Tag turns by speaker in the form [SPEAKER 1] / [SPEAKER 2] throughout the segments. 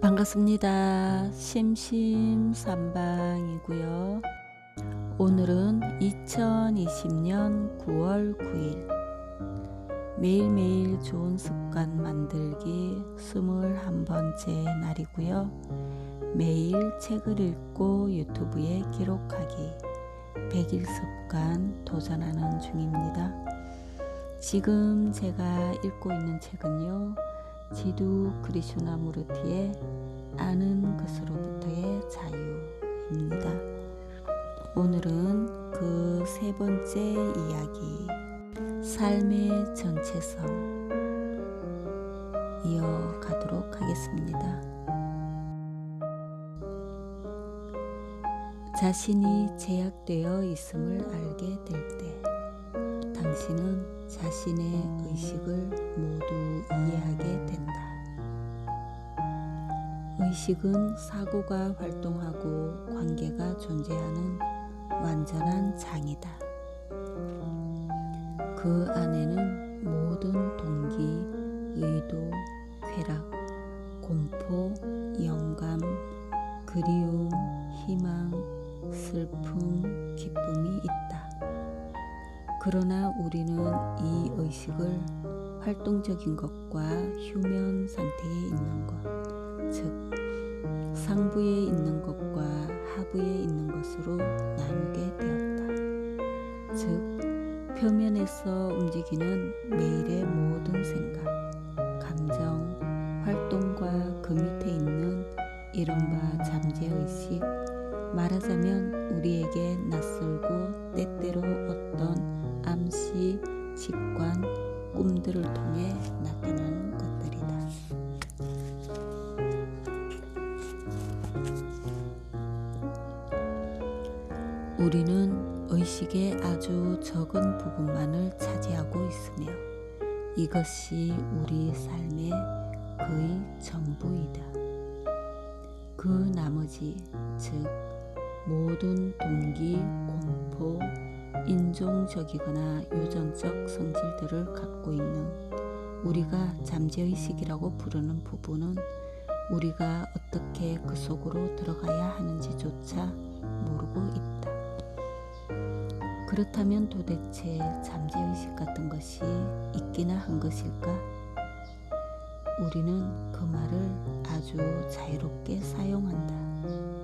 [SPEAKER 1] 반갑습니다. 심심삼방이고요. 오늘은 2020년 9월 9일 매일매일 좋은 습관 만들기 21번째 날이고요. 매일 책을 읽고 유튜브에 기록하기 100일 습관 도전하는 중입니다. 지금 제가 읽고 있는 책은요. 지두 크리슈나 무르티의 아는 것으로부터의 자유입니다. 오늘은 그 세 번째 이야기, 삶의 전체성 이어가도록 하겠습니다. 자신이 제약되어 있음을 알게 될 때, 당신은 자신의 의식을 모두 이해하게 된다. 의식은 사고가 활동하고 관계가 존재하는 완전한 장이다. 그 안에는 모든 동기, 의도, 쾌락, 공포, 영감, 그리움, 희망, 슬픔, 기쁨이 있다. 그러나 우리는 이 의식을 활동적인 것과 휴면 상태에 있는 것, 즉, 상부에 있는 것과 하부에 있는 것으로 나누게 되었다. 즉, 표면에서 움직이는 매일의 모든 생각, 감정, 활동과 그 밑에 있는 이른바 잠재의식, 말하자면 우리에게 낯설고 때때로 어떤 암시, 직관, 꿈들을 통해 나타나는 것들이다. 우리는 의식의 아주 적은 부분만을 차지하고 있으며 이것이 우리 삶의 거의 전부이다. 그 나머지, 즉, 모든 동기, 공포, 인종적이거나 유전적 성질들을 갖고 있는 우리가 잠재의식이라고 부르는 부분은 우리가 어떻게 그 속으로 들어가야 하는지조차 모르고 있다. 그렇다면 도대체 잠재의식 같은 것이 있기나 한 것일까? 우리는 그 말을 아주 자유롭게 사용한다.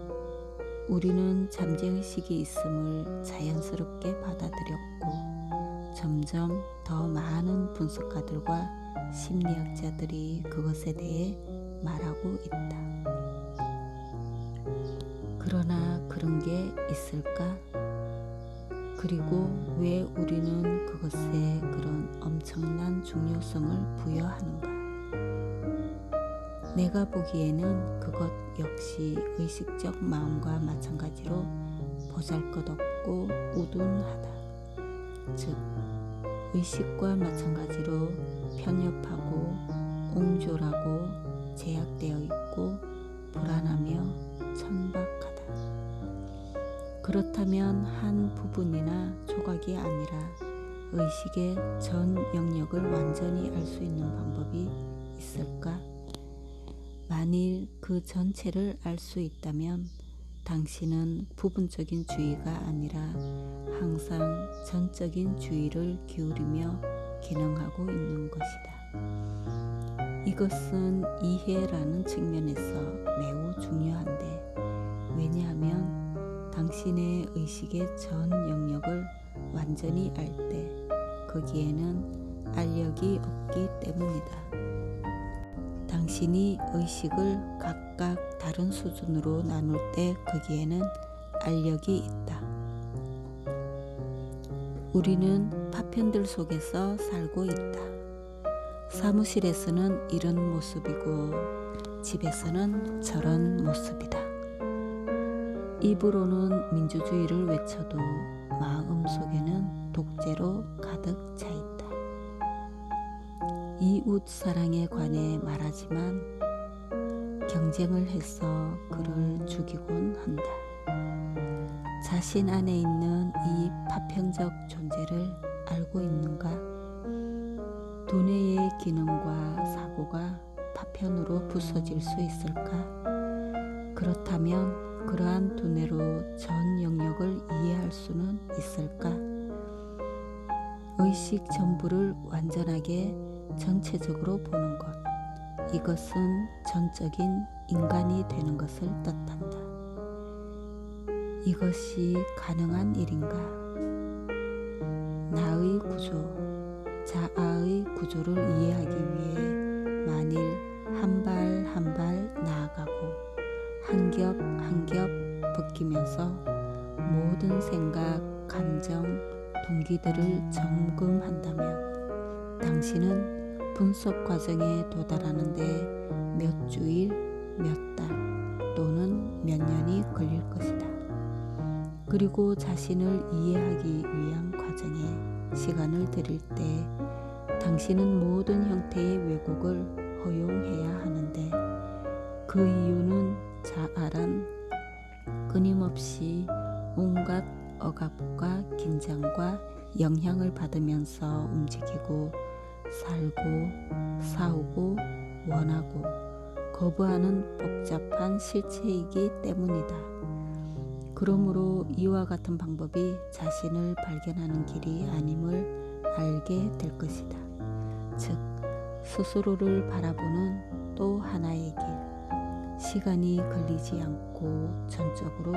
[SPEAKER 1] 우리는 잠재의식이 있음을 자연스럽게 받아들였고, 점점 더 많은 분석가들과 심리학자들이 그것에 대해 말하고 있다. 그러나 그런 게 있을까? 그리고 왜 우리는 그것에 그런 엄청난 중요성을 부여하는가? 내가 보기에는 그것 역시 의식적 마음과 마찬가지로 보잘것없고 우둔하다. 즉, 의식과 마찬가지로 편협하고 옹졸하고 제약되어 있고 불안하며 천박하다. 그렇다면 한 부분이나 조각이 아니라 의식의 전 영역을 완전히 알 수 있는 방법이 있을까? 만일 그 전체를 알 수 있다면 당신은 부분적인 주의가 아니라 항상 전적인 주의를 기울이며 기능하고 있는 것이다. 이것은 이해라는 측면에서 매우 중요한데 왜냐하면 당신의 의식의 전 영역을 완전히 알 때 거기에는 알력이 없기 때문이다. 당신이 의식을 각각 다른 수준으로 나눌 때 거기에는 알력이 있다. 우리는 파편들 속에서 살고 있다. 사무실에서는 이런 모습이고 집에서는 저런 모습이다. 입으로는 민주주의를 외쳐도 마음 속에는 독재로 가득 차 있다. 이웃 사랑에 관해 말하지만 경쟁을 해서 그를 죽이곤 한다. 자신 안에 있는 이 파편적 존재를 알고 있는가? 두뇌의 기능과 사고가 파편으로 부서질 수 있을까? 그렇다면 그러한 두뇌로 전 영역을 이해할 수는 있을까? 의식 전부를 완전하게 전체적으로 보는 것. 이것은 전적인 인간이 되는 것을 뜻한다. 이것이 가능한 일인가? 나의 구조, 자아의 구조를 이해하기 위해 만일 한 발 한 발 나아가고 한 겹 한 겹 벗기면서 모든 생각, 감정, 동기들을 점검한다면 당신은 분석 과정에 도달하는데 몇 주일, 몇 달 또는 몇 년이 걸릴 것이다. 그리고 자신을 이해하기 위한 과정에 시간을 들일 때 당신은 모든 형태의 왜곡을 허용해야 하는데 그 이유는 자아란 끊임없이 온갖 억압과 긴장과 영향을 받으면서 움직이고 살고 싸우고 원하고 거부하는 복잡한 실체이기 때문이다. 그러므로 이와 같은 방법이 자신을 발견하는 길이 아님을 알게 될 것이다. 즉, 스스로를 바라보는 또 하나의 길. 시간이 걸리지 않고 전적으로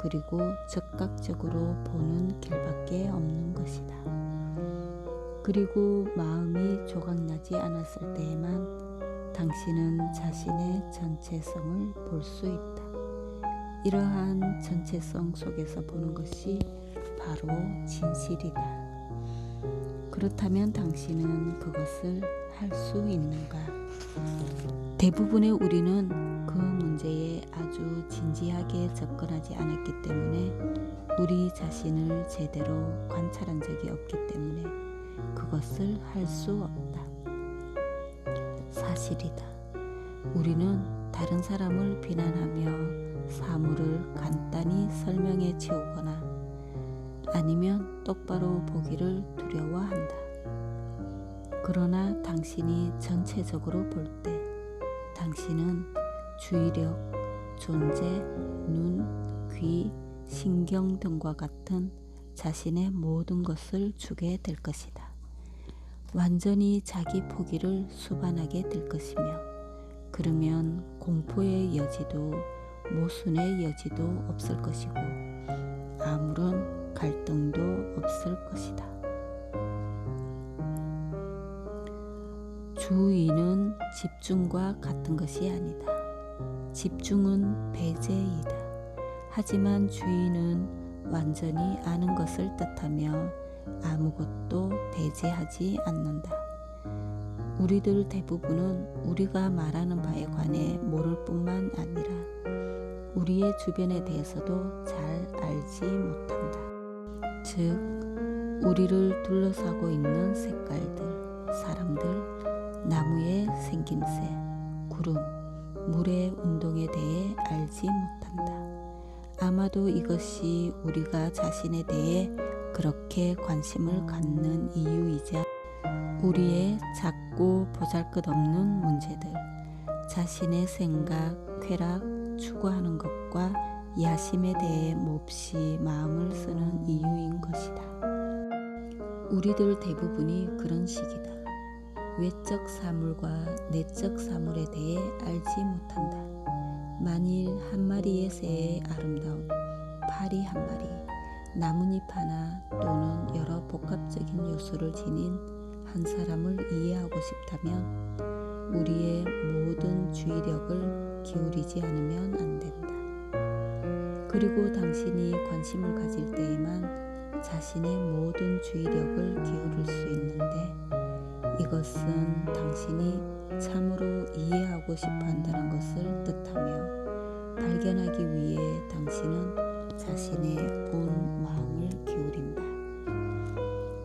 [SPEAKER 1] 그리고 즉각적으로 보는 길밖에 없는 것이다. 그리고 마음이 조각나지 않았을 때에만 당신은 자신의 전체성을 볼 수 있다. 이러한 전체성 속에서 보는 것이 바로 진실이다. 그렇다면 당신은 그것을 할 수 있는가? 대부분의 우리는 그 문제에 아주 진지하게 접근하지 않았기 때문에 우리 자신을 제대로 관찰한 적이 없기 때문에 그것을 할 수 없다. 사실이다. 우리는 다른 사람을 비난하며 사물을 간단히 설명해 치우거나 아니면 똑바로 보기를 두려워한다. 그러나 당신이 전체적으로 볼 때 당신은 주의력, 존재, 눈, 귀, 신경 등과 같은 자신의 모든 것을 주게 될 것이다. 완전히 자기 포기를 수반하게 될 것이며, 그러면 공포의 여지도 모순의 여지도 없을 것이고, 아무런 갈등도 없을 것이다. 주의는 집중과 같은 것이 아니다. 집중은 배제이다. 하지만 주의는 완전히 아는 것을 뜻하며 아무것도 배제하지 않는다. 우리들 대부분은 우리가 말하는 바에 관해 모를 뿐만 아니라 우리의 주변에 대해서도 잘 알지 못한다. 즉, 우리를 둘러싸고 있는 색깔들, 사람들, 나무의 생김새, 구름, 물의 운동에 대해 알지 못한다. 아마도 이것이 우리가 자신에 대해 그렇게 관심을 갖는 이유이자 우리의 작고 보잘것없는 문제들, 자신의 생각, 쾌락, 추구하는 것과 야심에 대해 몹시 마음을 쓰는 이유인 것이다. 우리들 대부분이 그런 식이다. 외적 사물과 내적 사물에 대해 알지 못한다. 만일 한 마리의 새의 아름다움, 파리 한 마리, 나뭇잎 하나 또는 여러 복합적인 요소를 지닌 한 사람을 이해하고 싶다면 우리의 모든 주의력을 기울이지 않으면 안 된다. 그리고 당신이 관심을 가질 때에만 자신의 모든 주의력을 기울일 수 있는데 이것은 당신이 참으로 이해하고 싶어 한다는 것을 뜻하며 발견하기 위해 당신은 자신의 온 마음을 기울인다.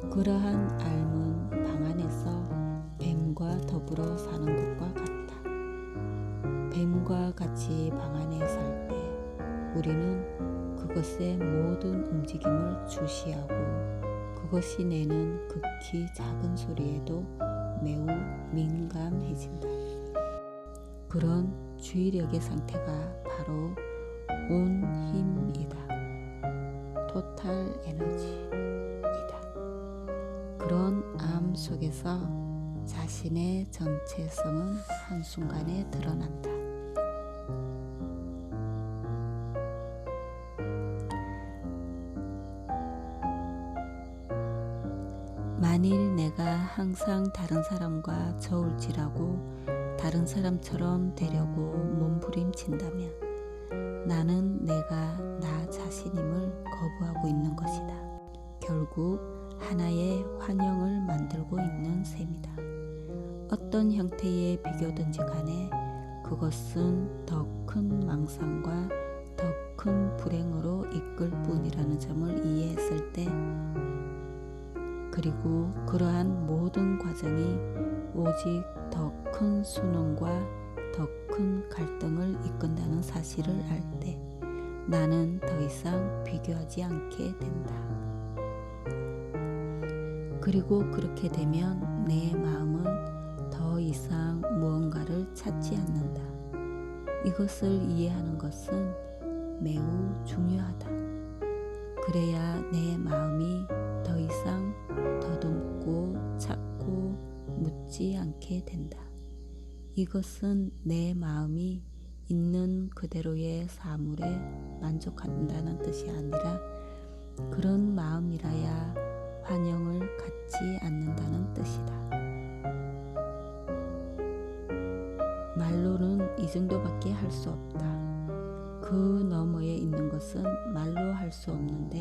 [SPEAKER 1] 그러한 알문 방 안에서 뱀과 더불어 사는 것과 같다. 뱀과 같이 방 안에 살 때 우리는 그것의 모든 움직임을 주시하고 그것이 내는 극히 작은 소리에도 매우 민감해진다. 그런 주의력의 상태가 바로 온 힘이다. 토탈 에너지이다. 그런 암 속에서 자신의 정체성은 한순간에 드러난다. 만일 내가 항상 다른 사람과 저울질하고 다른 사람처럼 되려고 몸부림친다면 나는 내가 나 자신임을 거부하고 있는 것이다. 결국 하나의 환영을 만들고 있는 셈이다. 어떤 형태의 비교든지 간에 그것은 더 큰 망상과 더 큰 불행으로 이끌 뿐이라는 점을 이해했을 때 그리고 그러한 모든 과정이 오직 더큰더 큰 갈등을 이끈다는 사실을 알 때 나는 더 이상 비교하지 않게 된다. 그리고 그렇게 되면 내 마음은 더 이상 무언가를 찾지 않는다. 이것을 이해하는 것은 매우 중요하다. 그래야 내 마음이 더 이상 더듬고 찾고 묻지 않게 된다. 이것은 내 마음이 있는 그대로의 사물에 만족한다는 뜻이 아니라 그런 마음이라야 환영을 갖지 않는다는 뜻이다. 말로는 이 정도밖에 할 수 없다. 그 너머에 있는 것은 말로 할 수 없는데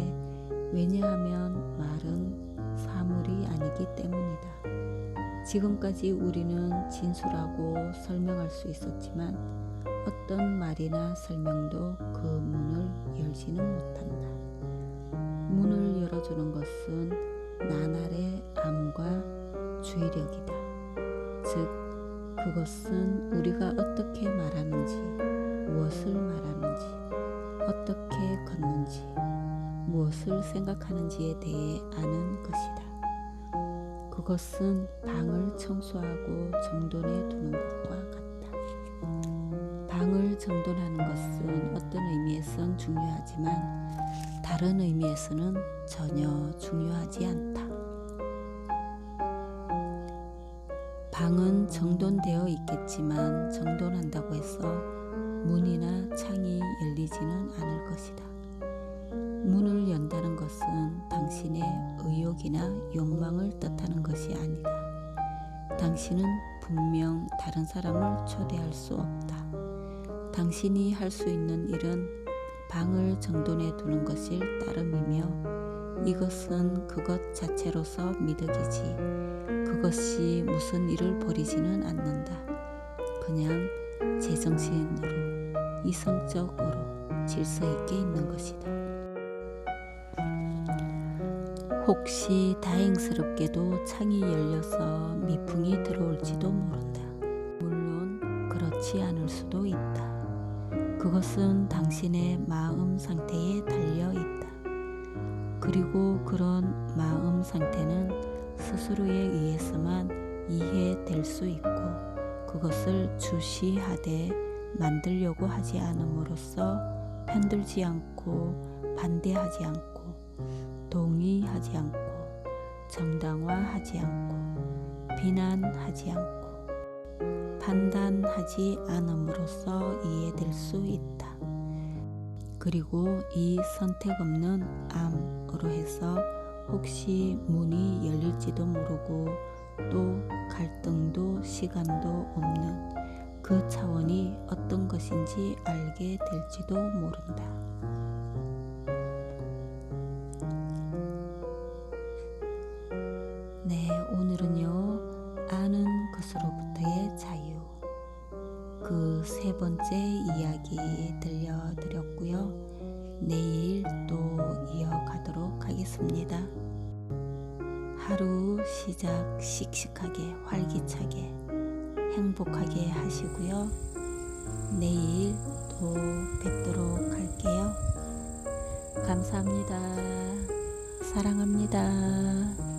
[SPEAKER 1] 왜냐하면 말은 사물이 아니기 때문이다. 지금까지 우리는 진술하고 설명할 수 있었지만 어떤 말이나 설명도 그 문을 열지는 못한다. 문을 열어주는 것은 나날의 암과 주의력이다. 즉, 그것은 우리가 어떻게 말하는지, 무엇을 말하는지, 어떻게 걷는지, 무엇을 생각하는지에 대해 아는 것이다. 그것은 방을 청소하고 정돈해 두는 것과 같다. 방을 정돈하는 것은 어떤 의미에선 중요하지만 다른 의미에서는 전혀 중요하지 않다. 방은 정돈되어 있겠지만 정돈한다고 해서 문이나 창이 열리지는 않을 것이다. 문을 연다는 것은 당신의 의욕이나 욕망을 뜻하는 것이 아니다. 당신은 분명 다른 사람을 초대할 수 없다. 당신이 할 수 있는 일은 방을 정돈해 두는 것일 따름이며 이것은 그것 자체로서 미덕이지 그것이 무슨 일을 벌이지는 않는다. 그냥 제정신으로 이성적으로 질서 있게 있는 것이다. 혹시 다행스럽게도 창이 열려서 미풍이 들어올지도 모른다. 물론 그렇지 않을 수도 있다. 그것은 당신의 마음 상태에 달려 있다. 그리고 그런 마음 상태는 스스로에 의해서만 이해될 수 있고 그것을 주시하되 만들려고 하지 않음으로써 편들지 않고 반대하지 않고 동의하지 않고 정당화하지 않고 비난하지 않고 판단하지 않음으로써 이해될 수 있다. 그리고 이 선택 없는 암으로 해서 혹시 문이 열릴지도 모르고 또 갈등도 시간도 없는 그 차원이 어떤 것인지 알게 될지도 모른다. 내일 또 이어가도록 하겠습니다. 하루 시작 씩씩하게 활기차게 행복하게 하시고요. 내일 또 뵙도록 할게요. 감사합니다. 사랑합니다.